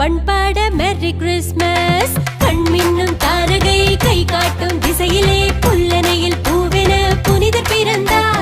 பண்பாட merry Christmas கண் மின்னும் தாரகை கை காட்டும் திசையிலே புல்லனையில் பூவென புனிதர் பிறந்தார்.